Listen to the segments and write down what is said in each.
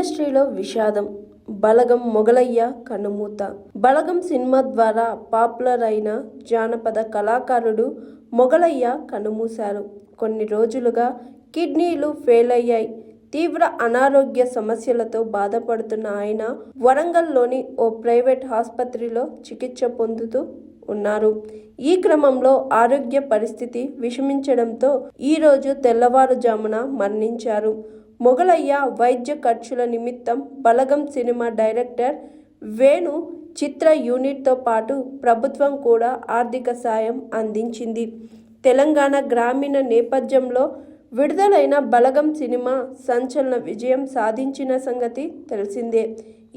ఇండస్ట్రీలో విషాదం బలగం మొగలయ్య కన్నుమూత బలగం సినిమా ద్వారా పాపులర్ అయిన జానపద కళాకారుడు మొగలయ్య కన్నుమూశారు కొన్ని రోజులుగా కిడ్నీలు ఫెయిల్ అయ్యాయి తీవ్ర అనారోగ్య సమస్యలతో బాధపడుతున్న ఆయన వరంగల్లోని ఓ ప్రైవేట్ ఆసుపత్రిలో చికిత్స పొందుతూ ఉన్నారు. ఈ క్రమంలో ఆరోగ్య పరిస్థితి విషమించడంతో ఈరోజు తెల్లవారుజామున మరణించారు. మొగలయ్య వైద్య ఖర్చుల నిమిత్తం బలగం సినిమా డైరెక్టర్ వేణు చిత్ర యూనిట్తో పాటు ప్రభుత్వం కూడా ఆర్థిక సాయం అందించింది. తెలంగాణ గ్రామీణ నేపథ్యంలో విడుదలైన బలగం సినిమా సంచలన విజయం సాధించిన సంగతి తెలిసిందే.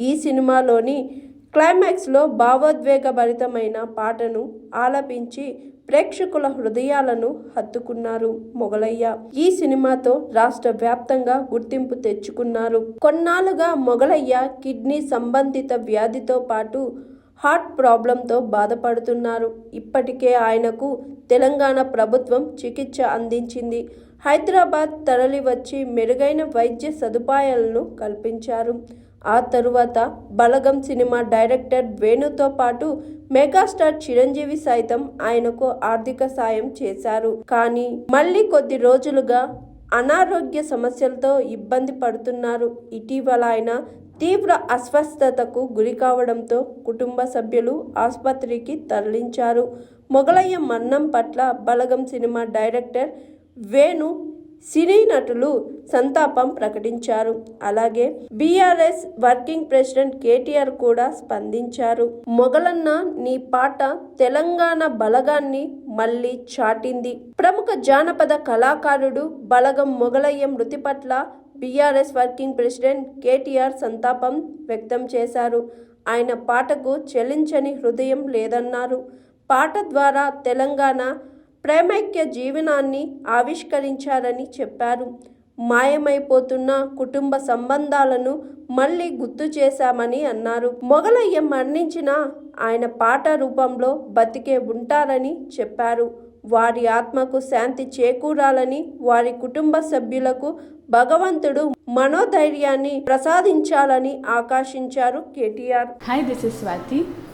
ఈ సినిమాలోని క్లైమాక్స్లో భావోద్వేగభరితమైన పాటను ఆలపించి ప్రేక్షకుల హృదయాలను హత్తుకున్నారు మొగలయ్య ఈ సినిమాతో రాష్ట్ర వ్యాప్తంగా గుర్తింపు తెచ్చుకున్నారు. కొన్నాళ్ళుగా మొగలయ్య కిడ్నీ సంబంధిత వ్యాధితో పాటు హార్ట్ ప్రాబ్లంతో బాధపడుతున్నారు. ఇప్పటికే ఆయనకు తెలంగాణ ప్రభుత్వం చికిత్స అందించింది. హైదరాబాద్ తరలివచ్చి మెరుగైన వైద్య సదుపాయాలను కల్పించారు. ఆ తరువాత బలగం సినిమా డైరెక్టర్ వేణుతో పాటు మెగాస్టార్ చిరంజీవి సైతం ఆయనకు ఆర్థిక సాయం చేశారు. కానీ మళ్ళీ కొద్ది రోజులుగా అనారోగ్య సమస్యలతో ఇబ్బంది పడుతున్నారు. ఇటీవల ఆయన తీవ్ర అస్వస్థతకు గురి కావడంతో కుటుంబ సభ్యులు ఆసుపత్రికి తరలించారు. మొగలయ్య మరణం పట్ల బలగం సినిమా డైరెక్టర్ వేణు సినీ నటులు సంతాపం ప్రకటించారు. అలాగే బీఆర్ఎస్ వర్కింగ్ ప్రెసిడెంట్ కేటీఆర్ కూడా స్పందించారు. మొగలన్న నీ పాట తెలంగాణ బలగాన్ని మళ్ళీ చాటింది. ప్రముఖ జానపద కళాకారుడు బలగం మొగలయ్య మృతి పట్ల బీఆర్ఎస్ వర్కింగ్ ప్రెసిడెంట్ కేటీఆర్ సంతాపం వ్యక్తం చేశారు. ఆయన పాటకు చెల్లించని హృదయం లేదన్నారు. పాట ద్వారా తెలంగాణ ప్రేమైక్య జీవనాన్ని ఆవిష్కరించారని చెప్పారు. మాయమైపోతున్న కుటుంబ సంబంధాలను మళ్ళీ గుర్తు చేశామని అన్నారు. మొగలయ్య మరణించిన ఆయన పాట రూపంలో బతికే ఉంటారని చెప్పారు. వారి ఆత్మకు శాంతి చేకూరాలని వారి కుటుంబ సభ్యులకు భగవంతుడు మనోధైర్యాన్ని ప్రసాదించాలని ఆకాశించారు KTR. Hi this is Swathi